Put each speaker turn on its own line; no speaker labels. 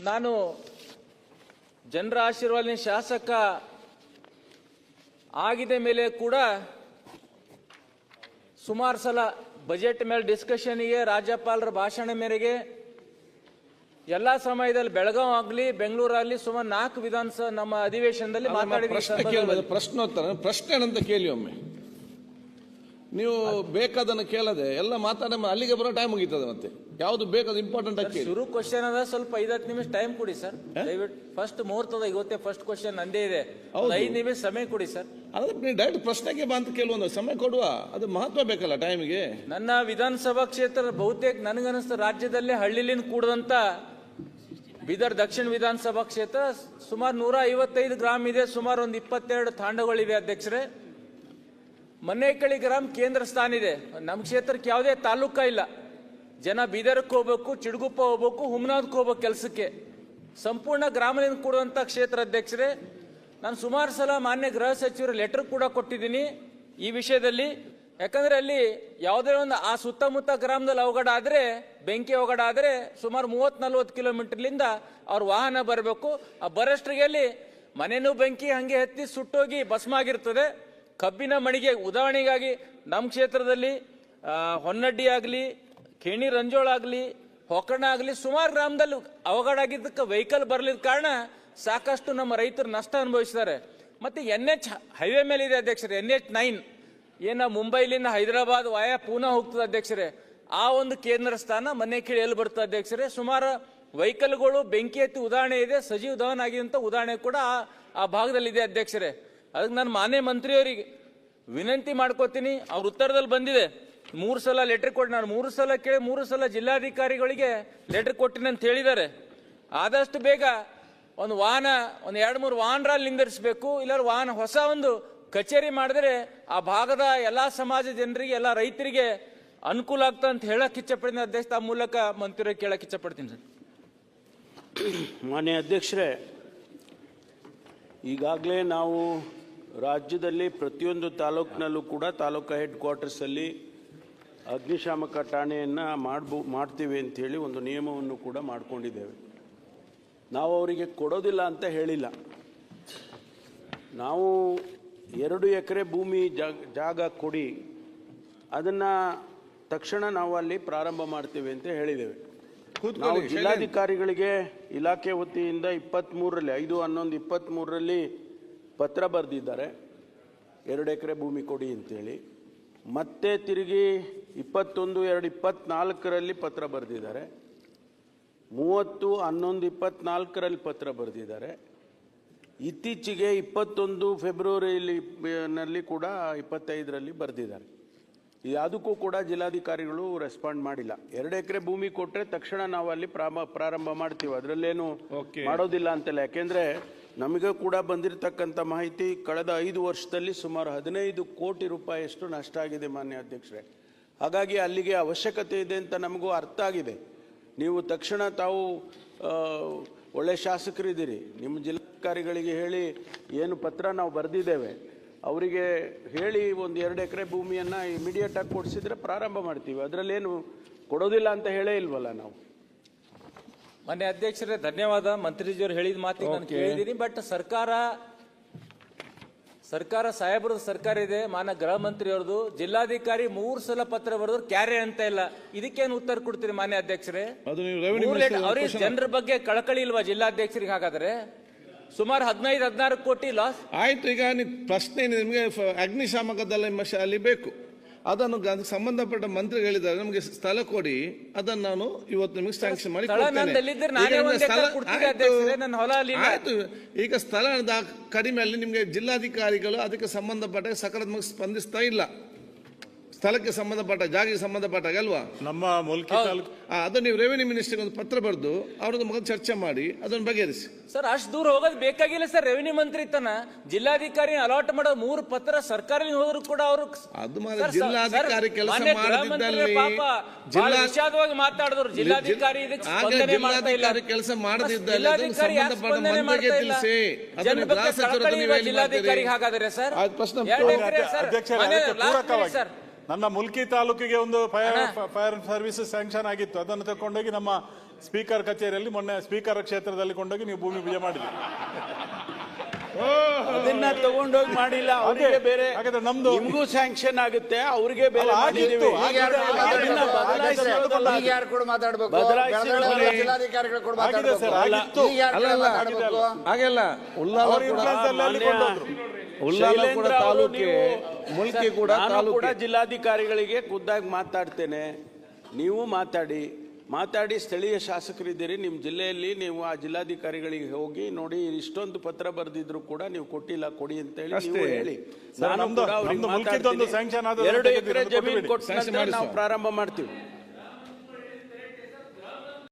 ನಾನು ಜನರ ಆಶೀರ್ವಾದ ಶಾಸಕ ಆಗಿದ ಮೇಲೆ ಕೂಡ ಸುಮಾರು ಸಲ ಬಜೆಟ್ ಮೇಲೆ ಡಿಸ್ಕಷನ್ಗೆ ರಾಜ್ಯಪಾಲರ ಭಾಷಣ ಮೇರೆಗೆ ಎಲ್ಲ ಸಮಯದಲ್ಲಿ ಬೆಳಗಾವ್ ಆಗಲಿ ಬೆಂಗಳೂರಾಗಲಿ ಸುಮಾರು ನಾಲ್ಕು ವಿಧಾನಸಭೆ ನಮ್ಮ ಅಧಿವೇಶನದಲ್ಲಿ
ಪ್ರಶ್ನೆ ಪ್ರಶ್ನೋತ್ತರ ಪ್ರಶ್ನೆ ಅಂತ ಕೇಳಿ ಒಮ್ಮೆ. ನೀವು ಬೇಕಾದನ್ನು ಕೇಳದೆ ಎಲ್ಲ ಮಾತಾಡ ಅಲ್ಲಿಗೆ ಬರೋ ಟೈಮ್ ಮುಗೀತದೆ ಮತ್ತೆ. ಯಾವ್ದು ಬೇಕಾದ ಇಂಪಾರ್ಟೆಂಟ್ ಆಗಿ
ಶುರು ಕ್ವಶನ್ ಅದ ಸ್ವಲ್ಪ ಐದತ್ತು ನಿಮಿಷ ಟೈಮ್ ಕೊಡಿ ಸರ್. ದಯವಿಟ್ಟು ಫಸ್ಟ್ ಮುಹೂರ್ತದ ಇವತ್ತೇ ಫಸ್ಟ್ ಕ್ವಶನ್ ನಂದೇ ಇದೆ. ಐದು ನಿಮಿಷ ಸಮಯ ಕೊಡಿ ಸರ್.
ಅದ್ರ ನೀವು ಡೈರೆಕ್ಟ್ ಪ್ರಶ್ನೆಗೆ ಬಂತ ಕೇಳುವ ಸಮಯ ಕೊಡುವ. ಅದು ಮಹತ್ವ ಬೇಕಲ್ಲ ಟೈಮಿಗೆ
ನನ್ನ ವಿಧಾನಸಭಾ ಕ್ಷೇತ್ರ ಬಹುತೇಕ ನನಗನ್ನಿಸ್ತ ರಾಜ್ಯದಲ್ಲೇ ಹಳ್ಳಿಲಿಂದ ಕೂಡದಂತ ಬೀದರ್ ದಕ್ಷಿಣ ವಿಧಾನಸಭಾ ಕ್ಷೇತ್ರ ಸುಮಾರು ನೂರ ಐವತ್ತೈದು ಗ್ರಾಮ ಇದೆ. ಸುಮಾರು ಒಂದು ಇಪ್ಪತ್ತೆರಡು ತಾಂಡಗಳಿವೆ ಅಧ್ಯಕ್ಷರೇ. ಮನೇಕಳಿ ಗ್ರಾಮ ಕೇಂದ್ರ ಸ್ಥಾನ ಇದೆ. ನಮ್ಮ ಕ್ಷೇತ್ರಕ್ಕೆ ಯಾವುದೇ ತಾಲೂಕ ಇಲ್ಲ. ಜನ ಬೀದರ್ಕ್ಕೆ ಹೋಗ್ಬೇಕು, ಚಿಡುಗುಪ್ಪ ಹೋಗ್ಬೇಕು ಹುಮ್ನಾದ್ಗೆ ಹೋಗ್ಬೇಕು ಕೆಲಸಕ್ಕೆ. ಸಂಪೂರ್ಣ ಗ್ರಾಮದಿಂದ ಕೂಡುವಂಥ ಕ್ಷೇತ್ರ ಅಧ್ಯಕ್ಷರೇ, ನಾನು ಸುಮಾರು ಸಲ ಮಾನ್ಯ ಗೃಹ ಸಚಿವರು ಲೆಟರ್ ಕೂಡ ಕೊಟ್ಟಿದ್ದೀನಿ ಈ ವಿಷಯದಲ್ಲಿ. ಯಾಕಂದರೆ ಅಲ್ಲಿ ಯಾವುದೇ ಒಂದು ಆ ಸುತ್ತಮುತ್ತ ಗ್ರಾಮದಲ್ಲಿ ಅವಘಡ ಆದರೆ, ಬೆಂಕಿ ಅವಘಡ ಆದರೆ ಸುಮಾರು ಮೂವತ್ತು ನಲ್ವತ್ತು ಕಿಲೋಮೀಟರ್ಲಿಂದ ಅವ್ರ ವಾಹನ ಬರಬೇಕು. ಆ ಬರೋಷ್ಟ್ರಿಗೆ ಅಲ್ಲಿ ಮನೆಯೂ ಬೆಂಕಿ ಹಂಗೆ ಹತ್ತಿ ಸುಟ್ಟೋಗಿ ಭಸ್ಮ ಆಗಿರ್ತದೆ ಕಬ್ಬಿನ ಮಣಿಗೆ ಉದಾಹರಣೆಗಾಗಿ ನಮ್ಮ ಕ್ಷೇತ್ರದಲ್ಲಿ ಹೊನ್ನಡ್ಡಿ ಆಗಲಿ ಖೇಣಿ ರಂಜೋಳ ಆಗಲಿ ಹೊಕ್ಕಣ ಆಗಲಿ ಸುಮಾರು ಗ್ರಾಮದಲ್ಲಿ ಅವಘಡ ಆಗಿದ್ದಕ್ಕೆ ವೆಹಿಕಲ್ ಬರಲಿದ ಕಾರಣ ಸಾಕಷ್ಟು ನಮ್ಮ ರೈತರು ನಷ್ಟ ಅನುಭವಿಸಿದ್ದಾರೆ. ಮತ್ತು ಎನ್ ಎಚ್ ಹೈವೇ ಮೇಲೆ ಇದೆ ಅಧ್ಯಕ್ಷರೇ ಎನ್ ಎಚ್ ನೈನ್. ಏನು ಮುಂಬೈಲಿಂದ ಹೈದರಾಬಾದ್ ವಾಯ ಪೂನಾ ಹೋಗ್ತದೆ ಅಧ್ಯಕ್ಷರೇ. ಆ ಒಂದು ಕೇಂದ್ರ ಸ್ಥಾನ ಮನೆ ಕೇಳಿ ಎಲ್ಲಿ ಬರ್ತದೆ ಅಧ್ಯಕ್ಷರೇ. ಸುಮಾರು ವೆಹಿಕಲ್ಗಳು ಬೆಂಕಿ ಎತ್ತಿ ಉದಾಹರಣೆ ಇದೆ, ಸಜೀವ ಧವನ್ ಆಗಿದಂತ ಉದಾಹರಣೆ ಕೂಡ ಆ- ಆ ಭಾಗದಲ್ಲಿ ಇದೆ ಅಧ್ಯಕ್ಷರೇ. ಅದಕ್ಕೆ ನಾನು ಮಾನ್ಯ ಮಂತ್ರಿಯವರಿಗೆ ವಿನಂತಿ ಮಾಡ್ಕೋತೀನಿ. ಅವ್ರ ಉತ್ತರದಲ್ಲಿ ಬಂದಿದೆ, ಮೂರು ಸಲ ಲೆಟರ್ ಕೊಟ್ಟು ನಾನು ಮೂರು ಸಲ ಕೇಳಿ, ಮೂರು ಸಲ ಜಿಲ್ಲಾಧಿಕಾರಿಗಳಿಗೆ ಲೆಟರ್ ಕೊಟ್ಟಿನಿ ಅಂತ ಹೇಳಿದ್ದಾರೆ. ಆದಷ್ಟು ಬೇಗ ಒಂದು ವಾಹನ, ಒಂದು ಎರಡು ಮೂರು ವಾಹನರಲ್ಲಿ ನಿಂದಿರಿಸಬೇಕು, ಇಲ್ಲಾಂದ್ರೆ ವಾಹನ ಹೊಸ ಒಂದು ಕಚೇರಿ ಮಾಡಿದ್ರೆ ಆ ಭಾಗದ ಎಲ್ಲ ಸಮಾಜ ಜನರಿಗೆ, ಎಲ್ಲ ರೈತರಿಗೆ ಅನುಕೂಲ ಆಗ್ತದೆ ಅಂತ ಹೇಳಕ್ಕೆ ಇಚ್ಛಪಡ್ತೀನಿ. ಅಧ್ಯಕ್ಷ ಆ ಮೂಲಕ ಮಂತ್ರಿ ಕೇಳಕ್ಕೆ ಇಚ್ಛಪಡ್ತೀನಿ ಸರ್.
ಮಾನ್ಯ ಅಧ್ಯಕ್ಷರೇ, ಈಗಾಗಲೇ ನಾವು ರಾಜ್ಯದಲ್ಲಿ ಪ್ರತಿಯೊಂದು ತಾಲೂಕಿನಲ್ಲೂ ಕೂಡ ತಾಲೂಕು ಹೆಡ್ ಕ್ವಾರ್ಟರ್ಸಲ್ಲಿ ಅಗ್ನಿಶಾಮಕ ಠಾಣೆಯನ್ನು ಮಾಡ್ಬೋ ಮಾಡ್ತೀವಿ ಅಂಥೇಳಿ ಒಂದು ನಿಯಮವನ್ನು ಕೂಡ ಮಾಡಿಕೊಂಡಿದ್ದೇವೆ. ನಾವು ಅವರಿಗೆ ಕೊಡೋದಿಲ್ಲ ಅಂತ ಹೇಳಿಲ್ಲ. ನಾವು ಎರಡು ಎಕರೆ ಭೂಮಿ ಜಾಗ ಜಾಗ ಕೊಡಿ ಅದನ್ನು ತಕ್ಷಣ ನಾವು ಅಲ್ಲಿ ಪ್ರಾರಂಭ ಮಾಡ್ತೀವಿ ಅಂತ ಹೇಳಿದ್ದೇವೆ. ನಾವು ಜಿಲ್ಲಾಧಿಕಾರಿಗಳಿಗೆ ಇಲಾಖೆ ವತಿಯಿಂದ ಇಪ್ಪತ್ತ್ಮೂರರಲ್ಲಿ ಐದು ಹನ್ನೊಂದು ಇಪ್ಪತ್ತ್ಮೂರರಲ್ಲಿ ಪತ್ರ ಬರೆದಿದ್ದಾರೆ. ಎರಡು ಎಕರೆ ಭೂಮಿ ಕೊಡಿ ಅಂತೇಳಿ. ಮತ್ತೆ ತಿರುಗಿ ಇಪ್ಪತ್ತೊಂದು ಎರಡು ಇಪ್ಪತ್ತ್ನಾಲ್ಕರಲ್ಲಿ ಪತ್ರ ಬರೆದಿದ್ದಾರೆ. ಮೂವತ್ತು ಹನ್ನೊಂದು ಇಪ್ಪತ್ತ್ನಾಲ್ಕರಲ್ಲಿ ಪತ್ರ ಬರೆದಿದ್ದಾರೆ. ಇತ್ತೀಚೆಗೆ ಇಪ್ಪತ್ತೊಂದು ಫೆಬ್ರವರಿಯಲ್ಲಿ ನಲ್ಲಿ ಕೂಡ ಇಪ್ಪತ್ತೈದರಲ್ಲಿ ಬರೆದಿದ್ದಾರೆ. ಯಾವುದಕ್ಕೂ ಕೂಡ ಜಿಲ್ಲಾಧಿಕಾರಿಗಳು ರೆಸ್ಪಾಂಡ್ ಮಾಡಿಲ್ಲ. ಎರಡು ಎಕರೆ ಭೂಮಿ ಕೊಟ್ಟರೆ ತಕ್ಷಣ ನಾವು ಅಲ್ಲಿ ಪ್ರಾರಂಭ ಮಾಡ್ತೀವಿ. ಅದರಲ್ಲೇನು. ಮಾಡೋದಿಲ್ಲ ಅಂತಲ್ಲ. ಯಾಕೆಂದ್ರೆ ನಮಗೆ ಕೂಡ ಬಂದಿರತಕ್ಕಂಥ ಮಾಹಿತಿ ಕಳೆದ ಐದು ವರ್ಷದಲ್ಲಿ ಸುಮಾರು ಹದಿನೈದು ಕೋಟಿ ರೂಪಾಯಿಯಷ್ಟು ನಷ್ಟ ಆಗಿದೆ ಮಾನ್ಯ ಅಧ್ಯಕ್ಷರೇ. ಹಾಗಾಗಿ ಅಲ್ಲಿಗೆ ಅವಶ್ಯಕತೆ ಇದೆ ಅಂತ ನಮಗೂ ಅರ್ಥ ಆಗಿದೆ. ನೀವು ತಕ್ಷಣ ತಾವು ಒಳ್ಳೆ ಶಾಸಕರಿದ್ದೀರಿ. ನಿಮ್ಮ ಜಿಲ್ಲಾಧಿಕಾರಿಗಳಿಗೆ ಹೇಳಿ ಏನು ಪತ್ರ ನಾವು ಬರೆದಿದ್ದೇವೆ. ಅವರಿಗೆ ಹೇಳಿ ಒಂದು ಎರಡು ಎಕರೆ ಭೂಮಿಯನ್ನು ಇಮಿಡಿಯೇಟಾಗಿ ಕೊಡಿಸಿದ್ರೆ ಪ್ರಾರಂಭ ಮಾಡ್ತೀವಿ. ಅದರಲ್ಲೇನು ಕೊಡೋದಿಲ್ಲ ಅಂತ ಹೇಳೇ ಇಲ್ವಲ್ಲ ನಾವು.
ಮಾನ್ಯ ಅಧ್ಯಕ್ಷರೇ ಧನ್ಯವಾದ. ಮಂತ್ರಿಜಿಯವರು ಹೇಳಿದ ಮಾತಿಗೆ ನಾನು ಕೇಳಿದ್ದೀನಿ. ಬಟ್ ಸರ್ಕಾರ ಸರ್ಕಾರ ಸಾಹೇಬ್ರದ್ದು ಸರ್ಕಾರ ಇದೆ. ಮಾನ್ಯ ಗೃಹ ಮಂತ್ರಿ ಅವ್ರದ್ದು ಜಿಲ್ಲಾಧಿಕಾರಿ ಮೂರು ಸಲ ಪತ್ರ ಬರೆದ್ರು ಕ್ಯಾರೆ ಅಂತ ಇಲ್ಲ. ಇದಕ್ಕೇನು ಉತ್ತರ ಕೊಡ್ತೀರಿ ಮಾನ್ಯ ಅಧ್ಯಕ್ಷರೇ?
ಅದು ನೀವು ರೆವಿನ್ಯೂ
ಮೂರ್ ಲೇಟ್- ಅವ್ರಿಗೆ ಜನರ ಬಗ್ಗೆ ಕಳಕಳಿ ಇಲ್ವಾ ಜಿಲ್ಲಾಧ್ಯಕ್ಷರಿಗೆ ಹಾಗಾದ್ರೆ? ಸುಮಾರು ಹದಿನೈದು ಹದಿನಾರು ಕೋಟಿ ಲಾಸ್
ಆಯ್ತು ಈಗ ನಿ- ಪ್ರಶ್ನೆ ನಿಮಗೆ ಅಗ್ನಿಶಾಮಕದಲ್ಲಿ ಮ- ಶಾಲೆ ಬೇಕು. ಅದನ್ನು ಅದಕ್ಕೆ ಸಂಬಂಧಪಟ್ಟ ಮಂತ್ರಿ ಹೇಳಿದ್ದಾರೆ. ನಮಗೆ ಸ್ಥಳ ಕೊಡಿ. ಅದನ್ನು ನಾನು ಇವತ್ತು ನಿಮಗೆ ಸ್ಯಾಂಕ್ಷನ್ ಮಾಡಿ. ಆಯ್ತು. ಈಗ ಸ್ಥಳ ಕಡಿಮೆ ಅಲ್ಲಿ ನಿಮಗೆ ಜಿಲ್ಲಾಧಿಕಾರಿಗಳು ಅದಕ್ಕೆ ಸಂಬಂಧಪಟ್ಟ ಸಕಾರಾತ್ಮಕ ಸ್ಪಂದಿಸ್ತಾ ಇಲ್ಲ. ಸ್ಥಳಕ್ಕೆ ಸಂಬಂಧಪಟ್ಟ ಜಾಗಿಗೆ ಸಂಬಂಧಪಟ್ಟಾಗ ಅಲ್ವಾ?
ನಮ್ಮ ಮುಲ್ಕಿ ತಾಲೂಕು
ಆ, ಅದು ನೀವು ರೆವಿನ್ಯೂ ಮಿನಿಸ್ಟರ್ಗೆ ಒಂದು ಪತ್ರ ಬರೆದು ಅವ್ರದ್ದು ಮೊದಲು ಚರ್ಚೆ ಮಾಡಿ ಅದನ್ನು ಬಗೆಹರಿಸಿ.
ಸರ್ ಅಷ್ಟು ದೂರ ಹೋಗೋದು ಬೇಕಾಗಿಲ್ಲ ಸರ್ ರೆವಿನ್ಯೂ ಮಂತ್ರಿ ತನ ಜಿಲ್ಲಾಧಿಕಾರಿ ಅಲಾಟ್ ಮಾಡೋ ಮೂರು ಪತ್ರ ಸರ್ಕಾರಿ ಹೋದ್ರು ಕೂಡ ಅವರು
ಅದು ಮಾತ್ರ ಜಿಲ್ಲಾಧಿಕಾರಿ ಕೆಲಸ ಮಾಡದಿದ್ದಲ್ಲಿ
ಜಿಲ್ಲಾ ವಿಷಾದವಾಗಿ ಮಾತಾಡಿದ್ರು ಜಿಲ್ಲಾಧಿಕಾರಿ ಇದಕ್ಕೆ ಸ್ಪಂದನೆ ಮಾಡ್ತಾ ಇಲ್ಲ.
ಜಿಲ್ಲಾಧಿಕಾರಿ ಕೆಲಸ ಮಾಡದಿದ್ದಲ್ಲಿ ಅದನ್ನು
ಜಿಲ್ಲಾಧಿಕಾರಿ
ಸಂಬಂಧಪಟ್ಟ ಮಂತ್ರಿಗೆ? ತಿಳಿಸಿ. ಅದನ್ನು ಗೃಹ ಸಚಿವರು
ಜಿಲ್ಲಾಧಿಕಾರಿಗೆ ಹಾಗಾದ್ರೆ ಸರ್?
ಪ್ರಶ್ನೆ
ಸರ್.
ನನ್ನ ಮುಲ್ಕಿ ತಾಲೂಕಿಗೆ ಒಂದು ಫೈರ್ ಫೈರ್ ಸರ್ವಿಸಸ್ ಸ್ಯಾಂಕ್ಷನ್ ಆಗಿತ್ತು. ಅದನ್ನು ತಗೊಂಡೋಗಿ ನಮ್ಮ ಸ್ಪೀಕರ್ ಕಚೇರಿಯಲ್ಲಿ ಮೊನ್ನೆ ಸ್ಪೀಕರ್ ಕ್ಷೇತ್ರದಲ್ಲಿ ಕೊಂಡೋಗಿ ನೀವು ಭೂಮಿ ಪೂಜೆ ಮಾಡಿದ್ರಿ.
ಅದನ್ನ ತಗೊಂಡೋಗಿ ಮಾಡಿಲ್ಲ. ಅವರಿಗೆ ಬೇರೆ
ಹಾಗಾದ್ರೆ ನಮ್ದು
ನಿಮ್ಗೂ ಸ್ಯಾಂಕ್ಷನ್ ಆಗುತ್ತೆ. ಅವ್ರಿಗೆ ಬೇರೆ ಮಾಡಿದೀವಿ.
ಯಾರು
ಕೂಡ ಮಾತಾಡ್ಬೇಕು. ಜಿಲ್ಲಾಧಿಕಾರಿಗಳು ಕೂಡ ಮಾತಾಡ್ಬೇಕು.
ಹಾಗೆಲ್ಲ ಉಳ್ಳಾಲ
ಅವ್ರ
ಕೂಡ
influence ಅಲ್ಲಿ ಅಲ್ಲಿ
ಮಾನ್ಯ
ಕೊಂಡೋದ್ರು.
ಉಳ್ಳಾಲ ಕೂಡ
ಶೈಲೇಂದ್ರ ಅವರು
ತಾಲೂಕೆ
ನೀವು-
ಮುಲ್ಕಿ ಕೂಡ
ನಾನು ಕೂಡ ಜಿಲ್ಲಾಧಿಕಾರಿಗಳಿಗೆ ಖುದ್ದಾಗಿ ಮಾತಾಡ್ತೇನೆ. ನೀವು ಮಾತಾಡಿ. ಮಾತಾಡಿ ಸ್ಥಳೀಯ ಶಾಸಕರಿದ್ದೀರಿ. ನಿಮ್ಮ ಜಿಲ್ಲೆಯಲ್ಲಿ ನೀವು ಆ ಜಿಲ್ಲಾಧಿಕಾರಿಗಳಿಗೆ ಹೋಗಿ ನೋಡಿ ಇಷ್ಟೊಂದು ಪತ್ರ ಬರೆದಿದ್ರು ಕೂಡ ನೀವು ಕೊಟ್ಟಿಲ್ಲ ಕೊಡಿ ಅಂತ ಹೇಳಿ ನೀವು ಹೇಳಿ. ನಾನು ಕೂಡ ಅವ್ರಿಗೆ ಮಾತಾಡ್ತೀನಿ. ಎರಡು ಎಕರೆ ಜಮೀನು. ಕೊಟ್ಟ ನಂತರ ನಾವು ಪ್ರಾರಂಭ ಮಾಡ್ತೀವಿ.